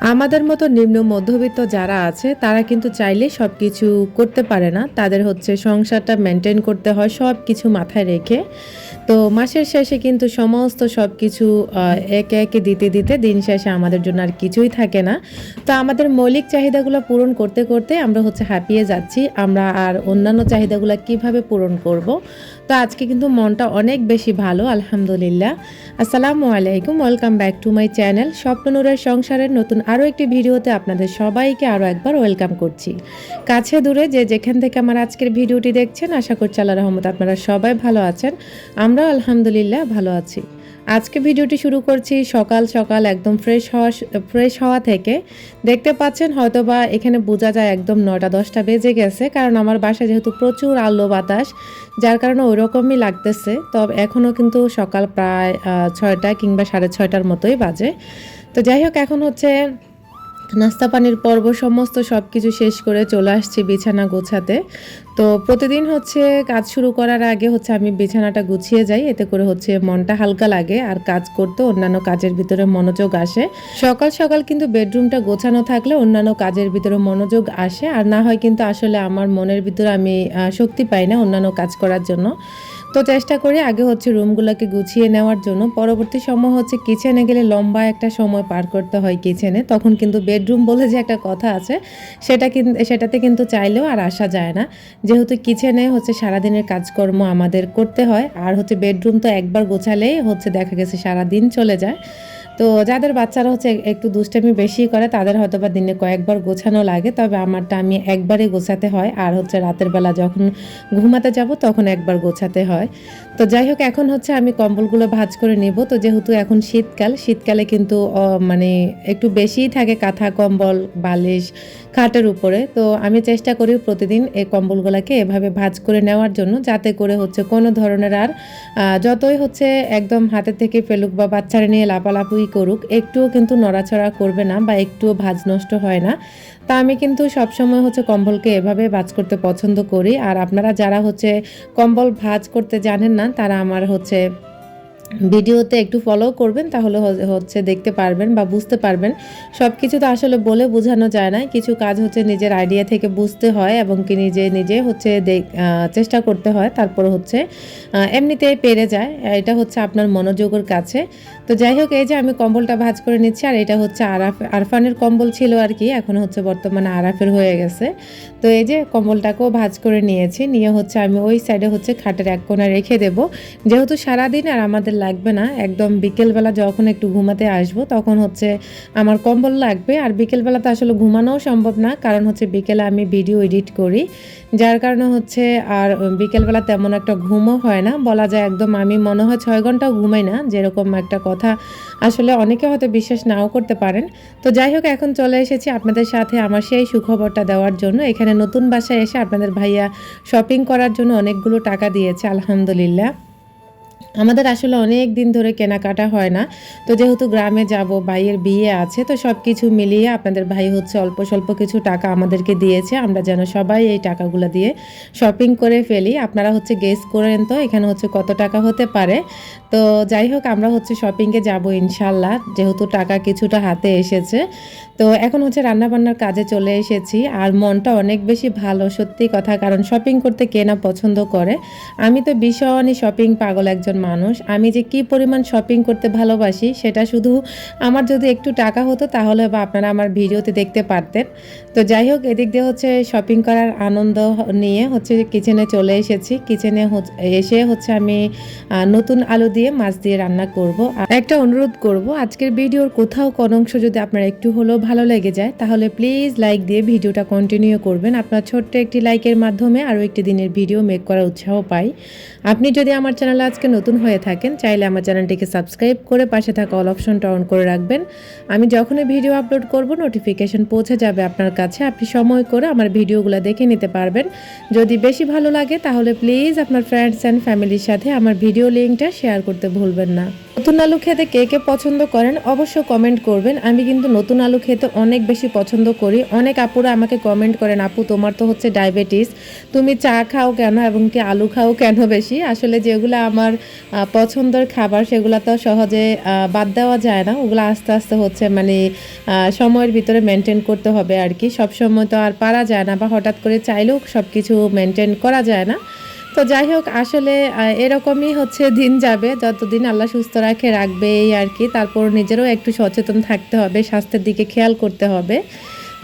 আমাদের মতো নিম্ন মধ্যবিত্ত যারা আছে, তারা কিন্তু চাইলে সব কিছু করতে পারে না। তাদের হচ্ছে সংসারটা মেনটেন করতে হয় সব কিছু মাথায় রেখে। তো মাসের শেষে কিন্তু সমস্ত সব কিছু একে একে দিতে দিতে দিন শেষে আমাদের জন্য আর কিছুই থাকে না। তো আমাদের মৌলিক চাহিদাগুলো পূরণ করতে করতে আমরা হচ্ছে হাঁপিয়ে যাচ্ছি। আমরা আর অন্যান্য চাহিদাগুলো কীভাবে পূরণ করব? তো আজকে কিন্তু মনটা অনেক বেশি ভালো, আলহামদুলিল্লাহ। আসসালামু আলাইকুম, welcome back to my channel স্বপ্ননুরের সংসারের নতুন আরও একটি ভিডিওতে আপনাদের সবাইকে আরও একবার ওয়েলকাম করছি। কাছে দূরে যে যেখান থেকে আমার আজকের ভিডিওটি দেখছেন, আশা করছি আল্লাহ রহমত আপনারা সবাই ভালো আছেন। আমরাও আলহামদুলিল্লাহ ভালো আছি। আজকে ভিডিওটি শুরু করছি সকাল সকাল একদম ফ্রেশ হওয়া ফ্রেশ হওয়া থেকে। দেখতে পাচ্ছেন হয়তোবা এখানে বোঝা যায় একদম নটা দশটা বেজে গেছে, কারণ আমার বাসায় যেহেতু প্রচুর আলো বাতাস, যার কারণে ওই রকমই লাগতেছে। তবে এখনও কিন্তু সকাল প্রায় ছয়টা কিংবা সাড়ে ছয়টার মতোই বাজে। তো যাই হোক, এখন হচ্ছে নাস্তা পানির পর্ব সমস্ত সব কিছু শেষ করে চলে আসছি বিছানা গোছাতে। তো প্রতিদিন হচ্ছে কাজ শুরু করার আগে হচ্ছে আমি বিছানাটা গুছিয়ে যাই, এতে করে হচ্ছে মনটা হালকা লাগে আর কাজ করতে অন্যান্য কাজের ভিতরে মনোযোগ আসে। সকাল সকাল কিন্তু বেডরুমটা গোছানো থাকলে অন্যান্য কাজের ভিতরে মনোযোগ আসে, আর না হয় কিন্তু আসলে আমার মনের ভিতরে আমি শক্তি পাই না অন্যান্য কাজ করার জন্য। তো চেষ্টা করি আগে হচ্ছে রুমগুলোকে গুছিয়ে নেওয়ার জন্য। পরবর্তী সময় হচ্ছে কিচেনে গেলে লম্বা একটা সময় পার করতে হয় কিচেনে তখন কিন্তু বেডরুম বলে যে একটা কথা আছে, সেটা কিন্তু সেটাতে কিন্তু চাইলেও আর আসা যায় না। যেহেতু কিচেনে হচ্ছে সারাদিনের কাজকর্ম আমাদের করতে হয়, আর হচ্ছে বেডরুম তো একবার গোছালেই হচ্ছে দেখা গেছে সারাদিন চলে যায়। তো যাদের বাচ্চারা হচ্ছে একটু দুষ্টামি বেশি করে, তাদের হয়তো বা দিনে কয়েকবার গোছানো লাগে, তবে আমারটা আমি একবারে গোছাতে হয়। আর হচ্ছে রাতের বেলা যখন ঘুমাতে যাব, তখন একবার গোছাতে হয়। তো যাই হোক, এখন হচ্ছে আমি কম্বলগুলো ভাঁজ করে নেব। তো যেহেতু এখন শীতকাল, শীতকালে কিন্তু মানে একটু বেশিই থাকে কাঁথা কম্বল, বালিশ, খাটের উপরে। তো আমি চেষ্টা করি প্রতিদিন এই কম্বলগুলোকে এভাবে ভাঁজ করে নেওয়ার জন্য, যাতে করে হচ্ছে কোনো ধরনের আর যতই হচ্ছে একদম হাতে থেকে ফেলুক বা বাচ্চারা নিয়ে লাপালাপুই করুক, একটুও কিন্তু নড়াচড়া করবে না বা একটুও ভাঁজ নষ্ট হয় না। তা আমি কিন্তু সবসময় হচ্ছে কম্বলকে এভাবে ভাজ করতে পছন্দ করি। আর আপনারা যারা হচ্ছে কম্বল ভাজ করতে জানেন না, তারা আমার হচ্ছে ভিডিওতে একটু ফলো করবেন, তাহলে হচ্ছে দেখতে পারবেন বা বুঝতে পারবেন। সব কিছু তো আসলে বলে বোঝানো যায় না। কিছু কাজ হচ্ছে নিজের আইডিয়া থেকে বুঝতে হয় এবং কি নিজে নিজে হচ্ছে চেষ্টা করতে হয়, তারপর হচ্ছে এমনিতেই পেরে যায়। এটা হচ্ছে আপনার মনোযোগের কাছে। তো যাই হোক, এই যে আমি কম্বলটা ভাঁজ করে নিচ্ছি, আর এটা হচ্ছে আরাফ, আরফানের কম্বল ছিল আর কি, এখন হচ্ছে বর্তমানে আরাফের হয়ে গেছে। তো এই যে কম্বলটাকেও ভাঁজ করে নিয়েছি, নিয়ে হচ্ছে আমি ওই সাইডে হচ্ছে খাটের এক কোণা রেখে দেব। যেহেতু সারাদিন আর আমাদের লাগবে না। একদম বিকেলবেলা যখন একটু ঘুমাতে আসব, তখন হচ্ছে আমার কম্বল লাগবে। আর বিকেলবেলা তো আসলে ঘুমানোও সম্ভব না, কারণ হচ্ছে বিকেলে আমি ভিডিও এডিট করি। যার কারণে হচ্ছে আর বিকেলবেলা তেমন একটা ঘুমও হয় না। বলা যায় একদম আমি মনে হয় ছয় ঘন্টাও ঘুমাই না, যেরকম একটা কথা আসলে অনেকে হয়তো বিশ্বাস নাও করতে পারেন। তো যাই হোক, এখন চলে এসেছি আপনাদের সাথে আমার সেই সুখবরটা দেওয়ার জন্য। এখানে নতুন বাসায় এসে আপনাদের ভাইয়া শপিং করার জন্য অনেকগুলো টাকা দিয়েছে, আলহামদুলিল্লাহ। আমাদের আসলে অনেক দিন ধরে কেনাকাটা হয় না। তো যেহেতু গ্রামে যাব, ভাইয়ের বিয়ে আছে, তো সব কিছু মিলিয়ে আপনাদের ভাই হচ্ছে অল্প স্বল্প কিছু টাকা আমাদেরকে দিয়েছে। আমরা যেন সবাই এই টাকাগুলো দিয়ে শপিং করে ফেলি। আপনারা হচ্ছে গেস করেন তো এখানে হচ্ছে কত টাকা হতে পারে। তো যাই হোক, আমরা হচ্ছে শপিংয়ে যাব ইনশাল্লাহ যেহেতু টাকা কিছুটা হাতে এসেছে তো এখন হচ্ছে রান্নাবান্নার কাজে চলে এসেছি আর মনটা অনেক বেশি ভালো, সত্যি কথা, কারণ শপিং করতে কে না পছন্দ করে। আমি তো ভীষণই শপিং পাগল একজন মানুষ। আমি যে কি পরিমাণ শপিং করতে ভালোবাসি, সেটা শুধু আমার যদি একটু টাকা হতো, তাহলে বা আপনারা আমার ভিডিওতে দেখতে পারতেন। তো যাই হোক, এদিক দিয়ে হচ্ছে শপিং করার আনন্দ নিয়ে হচ্ছে কিচেনে চলে এসেছি। কিচেনে এসে হচ্ছে আমি নতুন আলু দিয়ে মাছ দিয়ে রান্না করব। একটা অনুরোধ করব, আজকের ভিডিওর কোথাও কোন অংশ যদি আপনার একটু হলেও ভালো লেগে যায়, তাহলে প্লিজ লাইক দিয়ে ভিডিওটা কন্টিনিউ করবেন। আপনার ছোট্ট একটি লাইকের মাধ্যমে আরও একটি দিনের ভিডিও মেক করার উৎসাহ পাই। আপনি যদি আমার চ্যানেলে আজকে নতুন হয়ে থাকেন, চাইলে আমার চ্যানেলটিকে সাবস্ক্রাইব করে পাশে থাকা অল অপশনটা অন করে রাখবেন। আমি যখনই ভিডিও আপলোড করব নোটিফিকেশন পৌঁছে যাবে আপনার কাছে। আপনি সময় করে আমার ভিডিওগুলো দেখে নিতে পারবেন। যদি বেশি ভালো লাগে, তাহলে প্লিজ আপনার ফ্রেন্ডস অ্যান্ড ফ্যামিলির সাথে আমার ভিডিও লিঙ্কটা শেয়ার করতে ভুলবেন না। নতুন আলু খেতে কে কে পছন্দ করেন অবশ্য কমেন্ট করবেন। আমি কিন্তু নতুন আলু খেতে অনেক বেশি পছন্দ করি। অনেক আপুরা আমাকে কমেন্ট করেন, আপু, তোমার তো হচ্ছে ডায়াবেটিস তুমি চা খাও কেন এবং কি আলু খাও কেন বেশি? আসলে যেগুলো আমার পছন্দের খাবার সেগুলো তো সহজে বাদ দেওয়া যায় না। ওগুলো আস্তে আস্তে হচ্ছে মানে সময়ের ভিতরে মেনটেন করতে হবে আর কি। সব সময় তো আর পারা যায় না বা হঠাৎ করে চাইলেও সব কিছু মেনটেন করা যায় না। তো যাই হোক, আসলে এরকমই হচ্ছে দিন যাবে। যতদিন আল্লাহ সুস্থ রাখে, রাখবে এই আর কি। তারপর নিজেরও একটু সচেতন থাকতে হবে, স্বাস্থ্যের দিকে খেয়াল করতে হবে।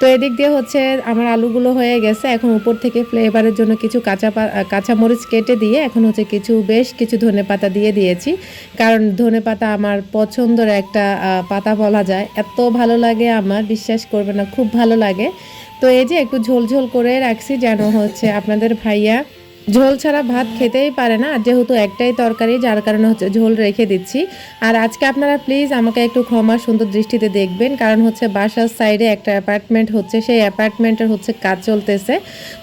তো এদিক দিয়ে হচ্ছে আমার আলুগুলো হয়ে গেছে। এখন উপর থেকে ফ্লেভারের জন্য কিছু কাঁচা পা- কাঁচা মরিচ কেটে দিয়ে এখন হচ্ছে কিছু, বেশ কিছু ধনে পাতা দিয়ে দিয়েছি। কারণ ধনে পাতা আমার পছন্দের একটা পাতা বলা যায়। এত ভালো লাগে আমার, বিশ্বাস করবে না, খুব ভালো লাগে। তো এই যে একটু ঝোল ঝোল করে রাখছি যেন হচ্ছে আপনাদের ভাইয়া ঝোল ছাড়া ভাত খেতেই পারে না। যেহেতু একটাই তরকারি, যার কারণে হচ্ছে ঝোল রেখে দিচ্ছি। আর আজকে আপনারা প্লিজ আমাকে একটু ক্ষমা সুন্দর দৃষ্টিতে দেখবেন। কারণ হচ্ছে বাসার সাইডে একটা অ্যাপার্টমেন্ট হচ্ছে, সেই অ্যাপার্টমেন্টের হচ্ছে কাজ চলতেছে।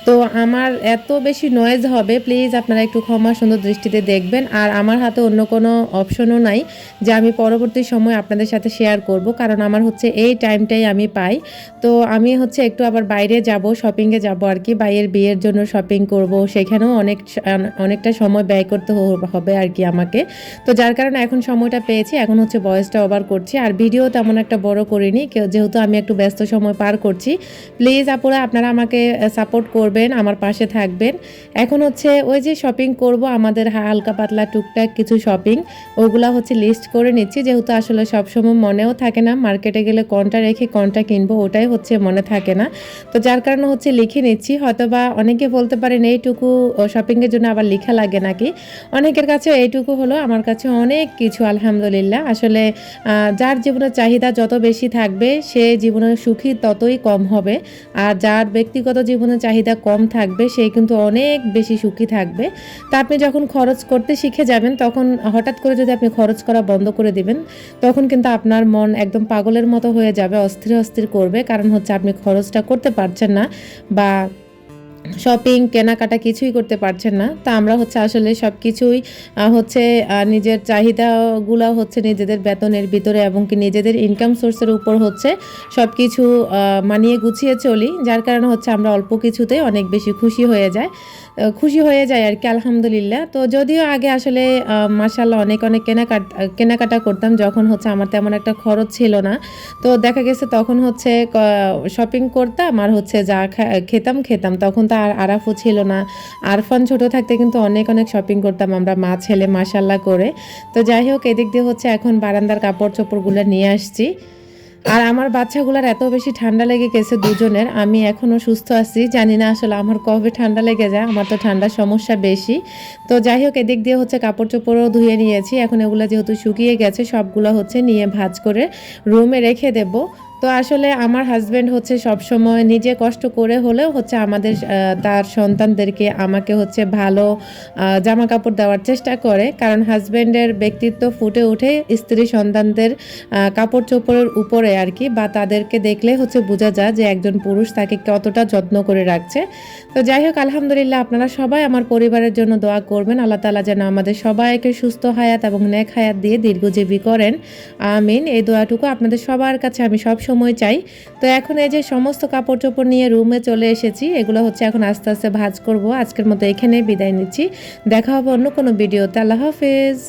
তো আমার এত বেশি নয়েজ হবে প্লিজ আপনারা একটু ক্ষমা সুন্দর দৃষ্টিতে দেখবেন। আর আমার হাতে অন্য কোনো অপশনও নাই, যে আমি পরবর্তী সময় আপনাদের সাথে শেয়ার করব। কারণ আমার হচ্ছে এই টাইমটাই আমি পাই। তো আমি হচ্ছে একটু আবার বাইরে যাব শপিংয়ে যাব আর কি, বাইরের বিয়ের জন্য শপিং করব, সেখানেও অনেক অনেকটা সময় ব্যয় করতে হবে আর কি আমাকে। তো যার কারণে এখন সময়টা পেয়েছি, এখন হচ্ছে ভয়েসটা ওভার করছি। আর ভিডিও তেমন একটা বড় করিনি যেহেতু আমি একটু ব্যস্ত সময় পার করছি। প্লিজ আপুরা, আপনারা আমাকে সাপোর্ট করবেন, আমার পাশে থাকবেন। এখন হচ্ছে ওই যে শপিং করব, আমাদের হালকা পাতলা টুকটাক কিছু শপিং ওগুলা হচ্ছে লিস্ট করে নিচ্ছি। যেহেতু আসলে সবসময় মনেও থাকে না মার্কেটে গেলে কোনটা রেখে কোনটা কিনবো, ওটাই হচ্ছে মনে থাকে না। তো যার কারণে হচ্ছে লিখে নিচ্ছি, হয়তোবা অনেকে বলতে পারেন, এইটুকু শপিংয়ের জন্য আবার লেখা লাগে নাকি? অনেকের কাছে এইটুকু হলো, আমার কাছে অনেক কিছু, আলহামদুলিল্লাহ। আসলে যার জীবনের চাহিদা যত বেশি থাকবে, সে জীবনে সুখী ততই কম হবে। আর যার ব্যক্তিগত জীবনের চাহিদা কম থাকবে, সে কিন্তু অনেক বেশি সুখী থাকবে। তা আপনি যখন খরচ করতে শিখে যাবেন, তখন হঠাৎ করে যদি আপনি খরচ করা বন্ধ করে দিবেন, তখন কিন্তু আপনার মন একদম পাগলের মতো হয়ে যাবে, অস্থির অস্থির করবে। কারণ হচ্ছে আপনি খরচটা করতে পারছেন না বা শপিং কেনাকাটা কিছুই করতে পারছেন না। তা আমরা হচ্ছে আসলে সব কিছুই হচ্ছে নিজের চাহিদাগুলো হচ্ছে নিজেদের বেতনের ভিতরে এবং কি নিজেদের ইনকাম সোর্সের উপর হচ্ছে সব কিছু মানিয়ে গুছিয়ে চলি, যার কারণে হচ্ছে আমরা অল্প কিছুতে অনেক বেশি খুশি হয়ে যায় খুশি হয়ে যায় আর কি, আলহামদুলিল্লাহ। তো যদিও আগে আসলে মাসাল্লাহ অনেক অনেক কেনাকাটা কেনাকাটা করতাম, যখন হচ্ছে আমার তেমন একটা খরচ ছিল না। তো দেখা গেছে তখন হচ্ছে শপিং করতাম আর হচ্ছে যা খেতাম খেতাম, তখন তো আর আরাফও ছিল না। আরফান ছোট থাকতে কিন্তু অনেক অনেক শপিং করতাম আমরা, মা, ছেলে মাসাল্লাহ করে। তো যাই হোক, এদিক দিয়ে হচ্ছে এখন বারান্দার কাপড় চোপড়গুলো নিয়ে আসছি। আর আমার বাচ্চাগুলোর এত বেশি ঠান্ডা লেগে গেছে দুজনের, আমি এখনও সুস্থ আছি। জানি না আসলে আমার কবে ঠান্ডা লেগে যায়, আমার তো ঠান্ডার সমস্যা বেশি। তো যাই হোক, এদিক দিয়ে হচ্ছে কাপড় চোপড়ও ধুয়ে নিয়েছি। এখন এগুলো যেহেতু শুকিয়ে গেছে, সবগুলো হচ্ছে নিয়ে ভাজ করে রুমে রেখে দেব। তো আসলে আমার হাজব্যান্ড হচ্ছে সব সময় নিজে কষ্ট করে হলেও হচ্ছে আমাদের তার সন্তানদেরকে আমাকে হচ্ছে ভালো জামা কাপড় দেওয়ার চেষ্টা করে। কারণ হাজব্যান্ডের ব্যক্তিত্ব ফুটে ওঠে স্ত্রী সন্তানদের কাপড় চোপড়ের উপরে আর কি, বা তাদেরকে দেখলে হচ্ছে বোঝা যায় যে একজন পুরুষ তাকে কতটা যত্ন করে রাখছে। তো যাই হোক, আলহামদুলিল্লাহ আপনারা সবাই আমার পরিবারের জন্য দোয়া করবেন। আল্লাহ তালা যেন আমাদের সবাইকে সুস্থ হায়াত এবং নেক হায়াত দিয়ে দীর্ঘজীবী করেন। আমিন। এই দোয়াটুকু আপনাদের সবার কাছে আমি সব সময় চাই। তো এখন এই যে সমস্ত কাপড় চোপড় নিয়ে রুমে চলে এসেছি, এগুলো হচ্ছে এখন আস্তে আস্তে ভাজ করব। আজকের মতো এখানে বিদায় নিচ্ছি। দেখা হবে অন্য কোনো ভিডিওতে। আল্লাহ হাফেজ।